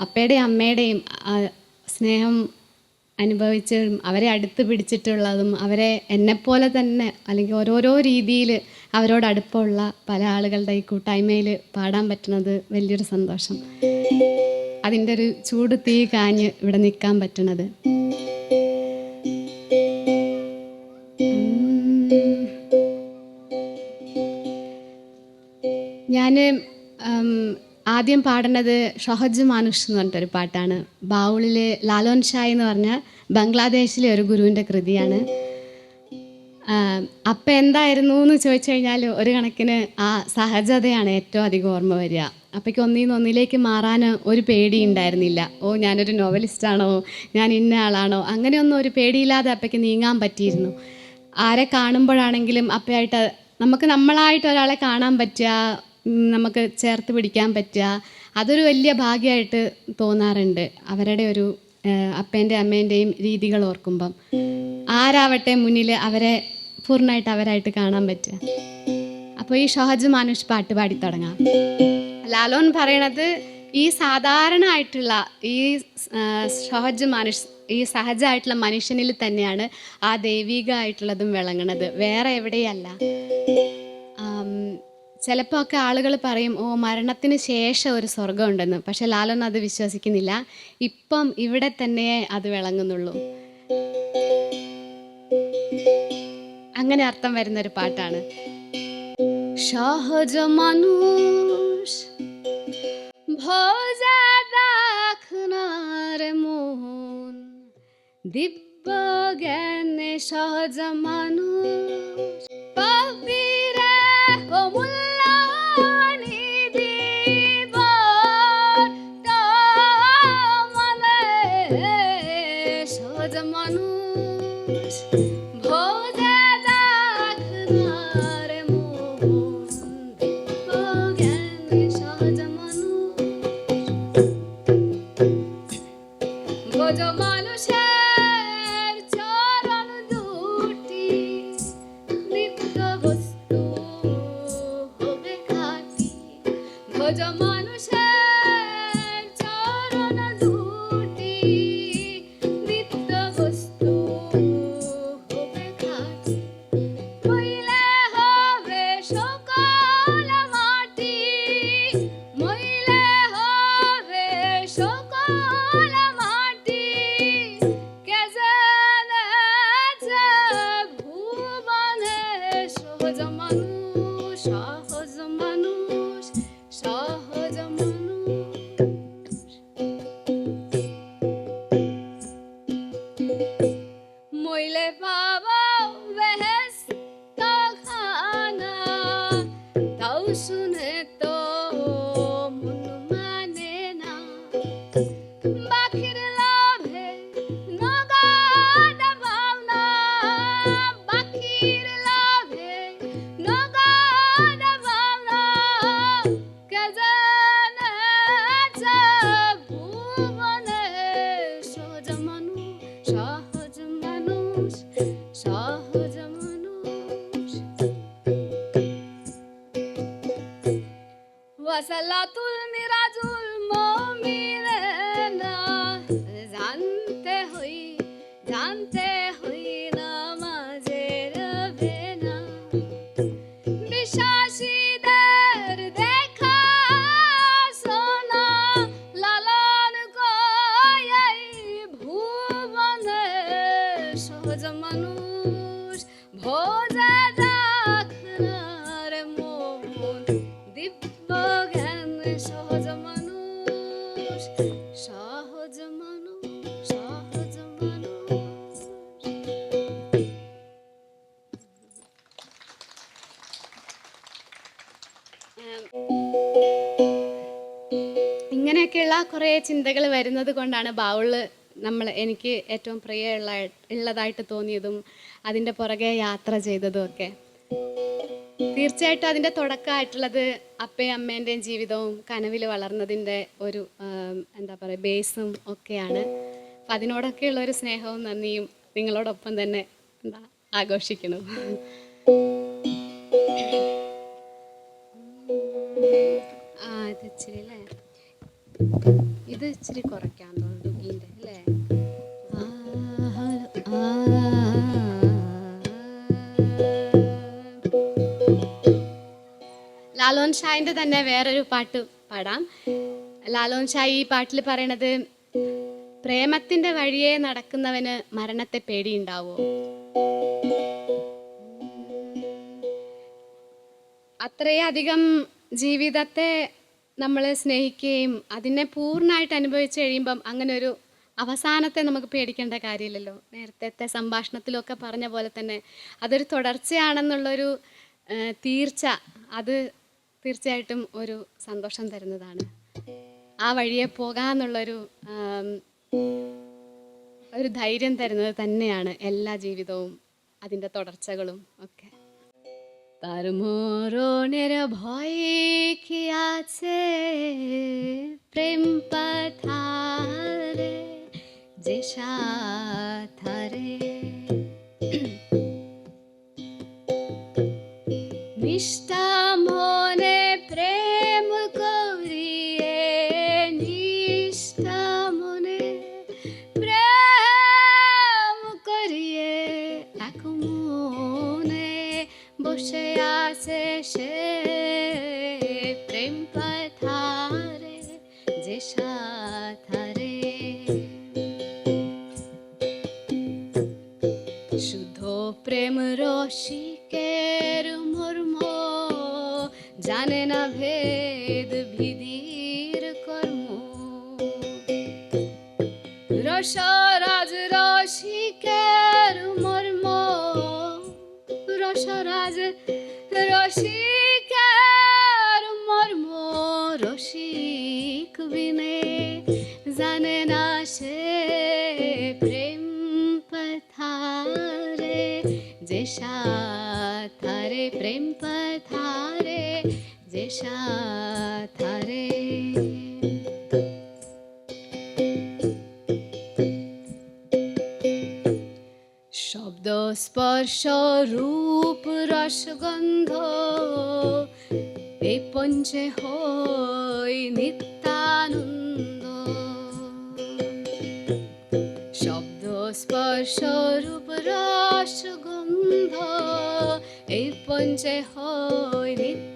അപ്പയുടെയും അമ്മയുടെയും സ്നേഹം അനുഭവിച്ചതും അവരെ അടുത്ത് പിടിച്ചിട്ടുള്ളതും അവരെ എന്നെപ്പോലെ തന്നെ അല്ലെങ്കിൽ ഓരോരോ രീതിയിൽ അവരോട് അടുപ്പമുള്ള പല ആളുകളുടെ ഈ കൂട്ടായ്മയിൽ പാടാൻ പറ്റുന്നത് വലിയൊരു സന്തോഷം. അതിന്റെ ഒരു ചൂട് തീ കാഞ്ഞ് ഇവിടെ നിൽക്കാൻ പറ്റണത് പാടുന്നത് ഷൊഹജ് മാനുഷ് എന്ന് പറഞ്ഞിട്ടൊരു പാട്ടാണ്. ബാവുളിൽ ലാലോൻ ഷായ് എന്ന് പറഞ്ഞ ബംഗ്ലാദേശിലെ ഒരു ഗുരുവിന്റെ കൃതിയാണ്. അപ്പം എന്തായിരുന്നു എന്ന് ചോദിച്ചു കഴിഞ്ഞാൽ ഒരു കണക്കിന് ആ സഹജതയാണ് ഏറ്റവും അധികം ഓർമ്മ വരിക. അപ്പോഴേക്ക് ഒന്നിന്ന് ഒന്നിലേക്ക് മാറാൻ ഒരു പേടി ഉണ്ടായിരുന്നില്ല. ഓ ഞാനൊരു നോവലിസ്റ്റാണോ ഞാൻ ഇന്ന ആളാണോ? അങ്ങനെയൊന്നും ഒരു പേടിയില്ലാതെ അപ്പയ്ക്ക് നീങ്ങാൻ പറ്റിയിരുന്നു. ആരെ കാണുമ്പോഴാണെങ്കിലും അപ്പയായിട്ട് നമുക്ക് നമ്മളായിട്ട് ഒരാളെ കാണാൻ പറ്റുക നമുക്ക് ചേർത്ത് പിടിക്കാൻ പറ്റുക അതൊരു വലിയ ഭാഗ്യമായിട്ട് തോന്നാറുണ്ട്. അവരുടെ ഒരു അപ്പേന്റെ അമ്മേന്റെയും രീതികൾ ഓർക്കുമ്പം. ആരാവട്ടെ മുന്നിൽ അവരെ പൂർണമായിട്ട് അവരായിട്ട് കാണാൻ പറ്റുക. അപ്പോൾ ഈ ഷോഹജ് മാനുഷ് പാട്ട് പാടി തുടങ്ങാം. ലാലോൻ പറയണത് ഈ സാധാരണ ആയിട്ടുള്ള ഈ ഷഹജ് മാനുഷ് ഈ സഹജമായിട്ടുള്ള മനുഷ്യനിൽ തന്നെയാണ് ആ ദൈവികമായിട്ടുള്ളതും വിളങ്ങണത്. വേറെ എവിടെയല്ല. ചിലപ്പോൾ ഒക്കെ ആളുകൾ പറയും ഓ മരണത്തിന് ശേഷം ഒരു സ്വർഗം ഉണ്ടെന്ന് പക്ഷെ ലാലോൻ അത് വിശ്വസിക്കുന്നില്ല ഇപ്പം ഇവിടെ തന്നെ അത് വിളങ്ങുന്നുള്ളൂ അങ്ങനെ അർത്ഥം വരുന്ന ഒരു പാട്ടാണ് সহজ মানুষ ভোজা দেখনার মন দিব্য জ্ঞানে সহজ মানুষ ഇങ്ങനെയൊക്കെയുള്ള കുറേ ചിന്തകൾ വരുന്നത് കൊണ്ടാണ് ബാവുൾ നമ്മൾ എനിക്ക് ഏറ്റവും പ്രിയമുള്ള ഉള്ളതായിട്ട് തോന്നിയതും അതിന്റെ പുറകെ യാത്ര ചെയ്തതും ഒക്കെ. തീർച്ചയായിട്ടും അതിന്റെ തുടക്കമായിട്ടുള്ളത് അപ്പയും അമ്മേന്റെയും ജീവിതവും കനവിൽ വളർന്നതിന്റെ ഒരു എന്താ പറയുക ബേസും ഒക്കെയാണ്. അപ്പം അതിനോടൊക്കെയുള്ള ഒരു സ്നേഹവും നന്ദിയും നിങ്ങളോടൊപ്പം തന്നെ എന്താ ആഘോഷിക്കണം ഇച്ചിരി കുറയ്ക്കാൻ തോന്നുന്നു അല്ലേ. ലാലോൻ ഷായിന്റെ തന്നെ വേറൊരു പാട്ട് പാടാം ലാലോൻ ഷായി ഈ പാട്ടിൽ പറയണത് പ്രേമത്തിന്റെ വഴിയെ നടക്കുന്നവന് മരണത്തെ പേടിയുണ്ടാവോ അത്രയധികം ജീവിതത്തെ നമ്മൾ സ്നേഹിക്കുകയും അതിനെ പൂർണമായിട്ട് അനുഭവിച്ച് കഴിയുമ്പം അങ്ങനെ ഒരു അവസാനത്തെ നമുക്ക് പേടിക്കേണ്ട കാര്യമില്ലല്ലോ. നേരത്തെ സംഭാഷണത്തിലൊക്കെ പറഞ്ഞ പോലെ തന്നെ അതൊരു തുടർച്ചയാണെന്നുള്ളൊരു തീർച്ച അത് തീർച്ചയായിട്ടും ഒരു സന്തോഷം തരുന്നതാണ്. ആ വഴിയെ പോകാന്നുള്ളൊരു ഒരു ധൈര്യം തരുന്നത് തന്നെയാണ് എല്ലാ ജീവിതവും അതിന്റെ തുടർച്ചകളും ഒക്കെ. তার মরণের ভয় কি আছে? প্রেম পাথারে যে সাথারে নিষ্ঠা 下。স্পর্শ রূপ রস গন্ধ এই পঞ্চে হয় নিত্য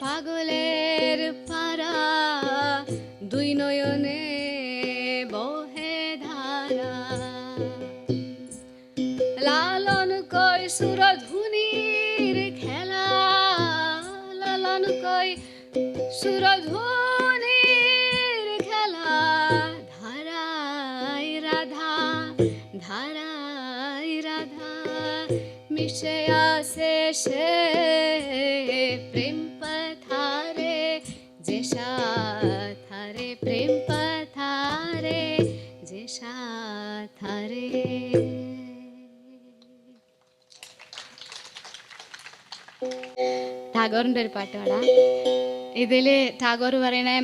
পাগলের পারা দুই নয়নে বহে ধারা। লালন কই সুরধুনির খেলা, লালন কই সুরধুনির খেলা। ধারায় রাধা ধারায় রাধা, মিশে আসে সে ടാഗോറിന്റെ ഒരു പാട്ട് പാടാം. ഇതിൽ ടാഗോർ പറയണേ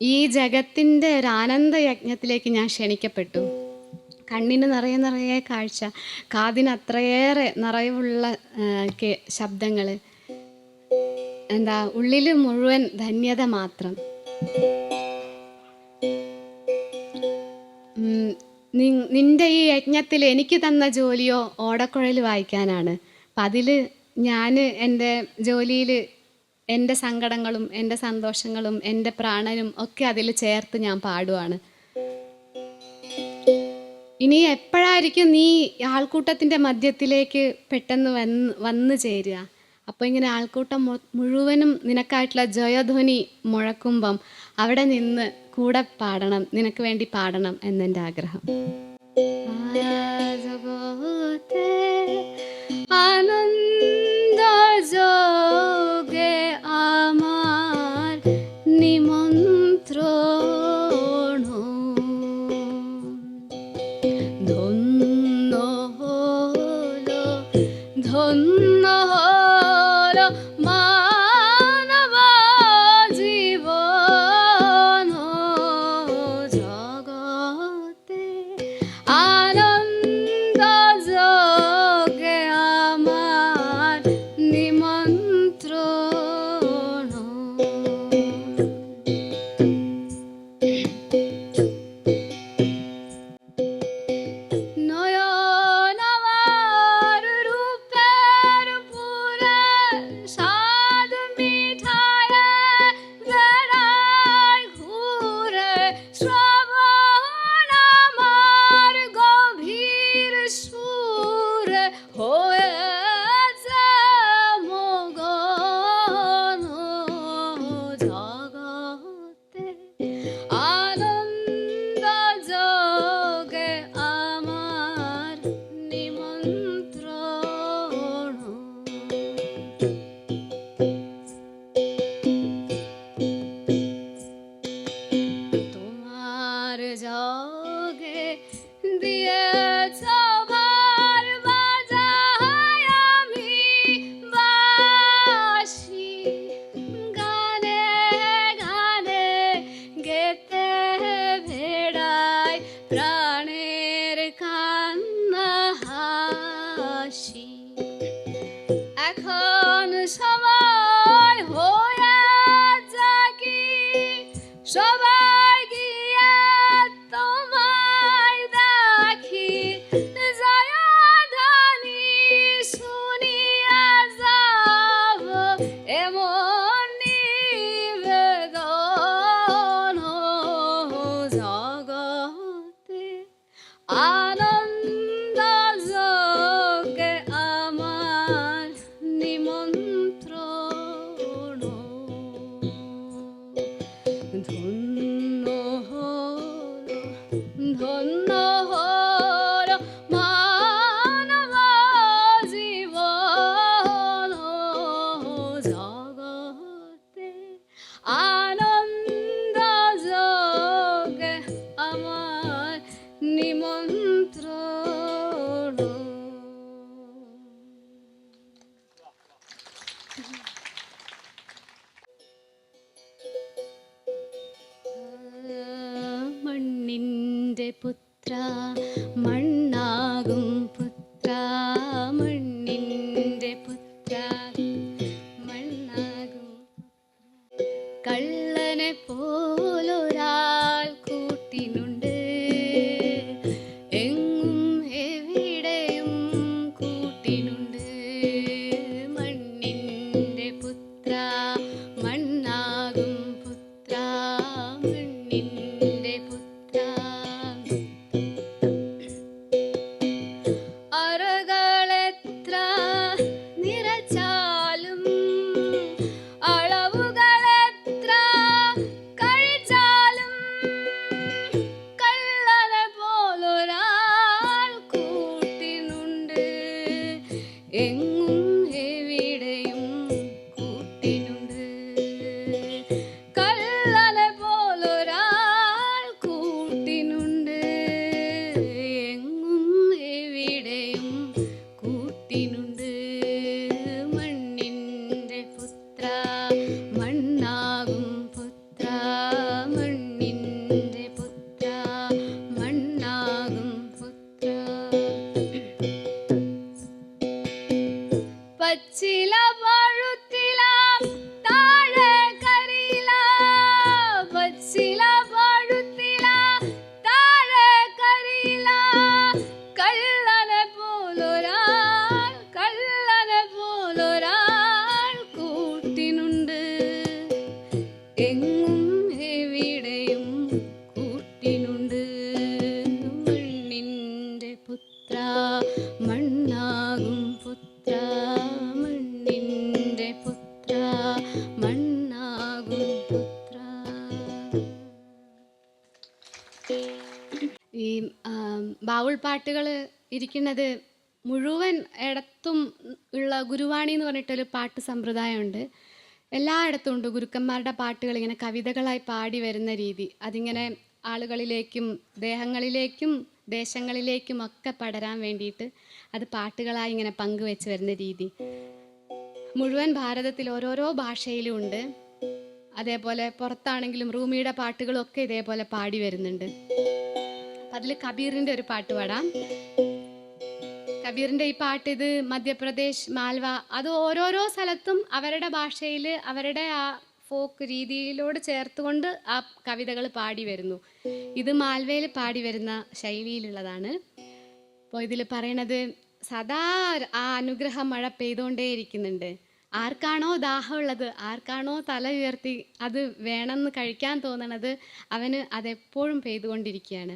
ഈ ജഗത്തിന്റെ ഒരു ആനന്ദ യജ്ഞത്തിലേക്ക് ഞാൻ ക്ഷണിക്കപ്പെട്ടു. കണ്ണിന് നിറയെ നിറയെ കാഴ്ച കാതിന് അത്രയേറെ നിറയുള്ള ശബ്ദങ്ങൾ എന്താ ഉള്ളിൽ മുഴുവൻ ധന്യത മാത്രം. നിന്റെ ഈ യജ്ഞത്തിൽ എനിക്ക് തന്ന ജോലിയോ ഓടക്കുഴൽ വായിക്കാനാണ്. അപ്പം അതിൽ ഞാൻ എന്റെ ജോലിയിൽ എന്റെ സങ്കടങ്ങളും എന്റെ സന്തോഷങ്ങളും എന്റെ പ്രാണനും ഒക്കെ അതിൽ ചേർത്ത് ഞാൻ പാടുവാണ്. ഇനി എപ്പോഴായിരിക്കും നീ ആൾക്കൂട്ടത്തിന്റെ മധ്യത്തിലേക്ക് പെട്ടെന്ന് വന്ന് വന്നു ചേരുക? അപ്പോൾ ഇങ്ങനെ ആൾക്കൂട്ടം മുഴുവനും നിനക്കായിട്ടുള്ള ജയധ്വനി മുഴക്കുമ്പം അവിടെ നിന്ന് കൂടെ പാടണം നിനക്ക് വേണ്ടി പാടണം എന്നെന്റെ ആഗ്രഹം. ആനന്ദ She. தமிழ் వచ్చిలవా ബാവുൾ പാട്ടുകൾ ഇരിക്കുന്നത് മുഴുവൻ ഇടത്തും ഉള്ള ഗുരുവാണി എന്ന് പറഞ്ഞിട്ടൊരു പാട്ട് സമ്പ്രദായമുണ്ട്. എല്ലായിടത്തും ഉണ്ട് ഗുരുക്കന്മാരുടെ പാട്ടുകൾ ഇങ്ങനെ കവിതകളായി പാടി വരുന്ന രീതി. അതിങ്ങനെ ആളുകളിലേക്കും ദേഹങ്ങളിലേക്കും ദേശങ്ങളിലേക്കും ഒക്കെ പടരാൻ വേണ്ടിയിട്ട് അത് പാട്ടുകളായി ഇങ്ങനെ പങ്കുവെച്ച് വരുന്ന രീതി. മുഴുവൻ ഭാരതത്തിൽ ഓരോരോ ഭാഷയിലും ഉണ്ട്. അതേപോലെ പുറത്താണെങ്കിലും റൂമിയുടെ പാട്ടുകളും ഒക്കെ ഇതേപോലെ പാടി വരുന്നുണ്ട്. അതിൽ കബീറിന്റെ ഒരു പാട്ട് പാടാം. കബീറിന്റെ ഈ പാട്ട് ഇത് മധ്യപ്രദേശ് മാൽവ അത് ഓരോരോ സ്ഥലത്തും അവരുടെ ഭാഷയിൽ അവരുടെ ആ ഫോക്ക് രീതിയിലോട് ചേർത്തുകൊണ്ട് ആ കവിതകൾ പാടി വരുന്നു. ഇത് മാൽവയിൽ പാടി വരുന്ന ശൈലിയിലുള്ളതാണ്. അപ്പോൾ ഇതിൽ പറയണത് സദാ ആ അനുഗ്രഹം മഴ പെയ്തുകൊണ്ടേയിരിക്കുന്നുണ്ട് ആർക്കാണോ ദാഹമുള്ളത് ആർക്കാണോ തല ഉയർത്തി അത് വേണമെന്ന് കഴിക്കാൻ തോന്നണത് അവന് അതെപ്പോഴും പെയ്തുകൊണ്ടിരിക്കുകയാണ്.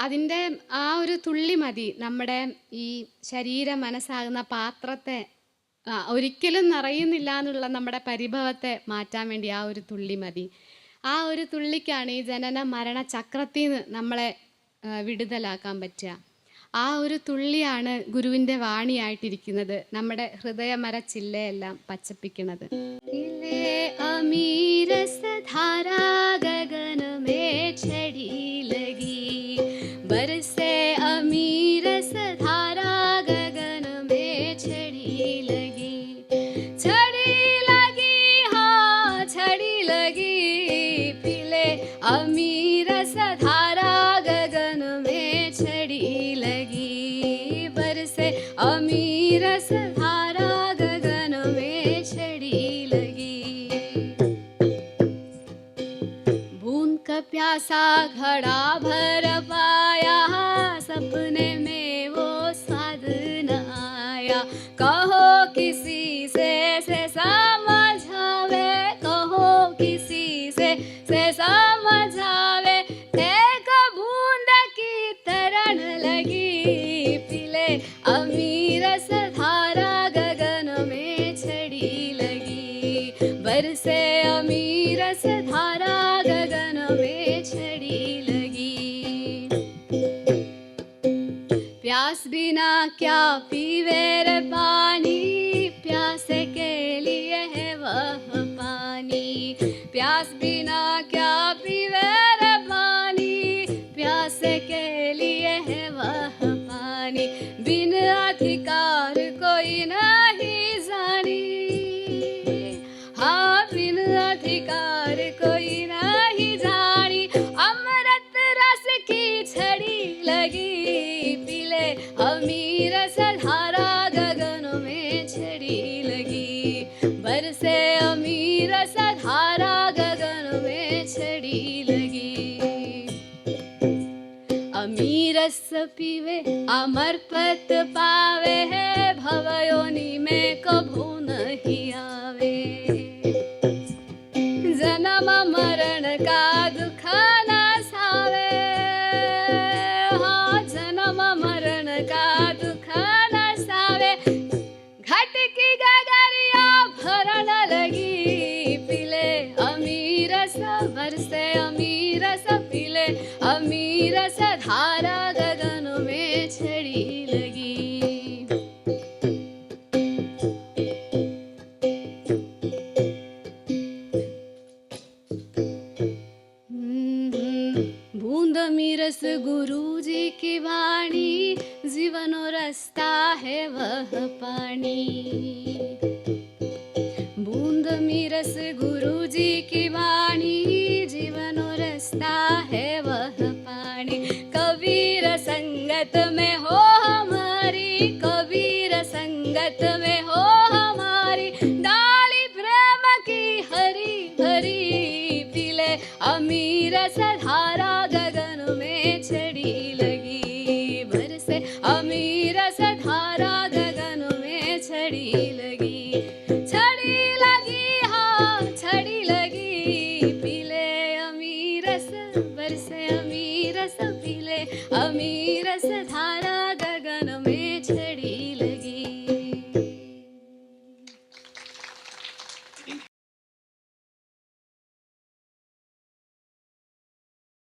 അതിന്റെ ആ ഒരു തുള്ളി മതി. നമ്മുടെ ഈ ശരീര മനസ്സാകുന്ന പാത്രത്തെ ഒരിക്കലും നിറയുന്നില്ല എന്നുള്ള നമ്മുടെ പരിഭവത്തെ മാറ്റാൻ വേണ്ടി ആ ഒരു തുള്ളി മതി. ആ ഒരു തുള്ളിക്കാണ് ഈ ജനന മരണ ചക്രത്തിൽ നിന്ന് നമ്മളെ വിടുതലാക്കാൻ പറ്റുക. ആ ഒരു തുള്ളിയാണ് ഗുരുവിന്റെ വാണിയായിട്ടിരിക്കുന്നത്. നമ്മുടെ ഹൃദയമരച്ചില്ലയെല്ലാം പച്ചപ്പിക്കുന്നത്. അമീരസധാരാഗനമേ ക്ഷടിലകി ബരസേ गगन में लगी। बूंद प्यासा घड़ा भर पाया, सपने में वो साधना आया। कहो किसी से से समझावे प्यास बिना क्या पीवे रे पानी? प्यास के लिए है वह पानी। प्यास बिना क्या पीवे रे पानी? प्यास के लिए है वह पानी। बिन अधिकार कोई नहीं जानी। हाँ बिन अधिकार पीवे अमर पत पावे है, भवयोनि में कभू नहीं आवे। जन्म मरण का दुख न सावे। हाँ जन्म मरण का दुख न सावे। घट की गगरिया भरण लगी, पिले अमीर सबर से अमीर सब पिले अमीर हो हमारी की हरी भरी अमीर सधारा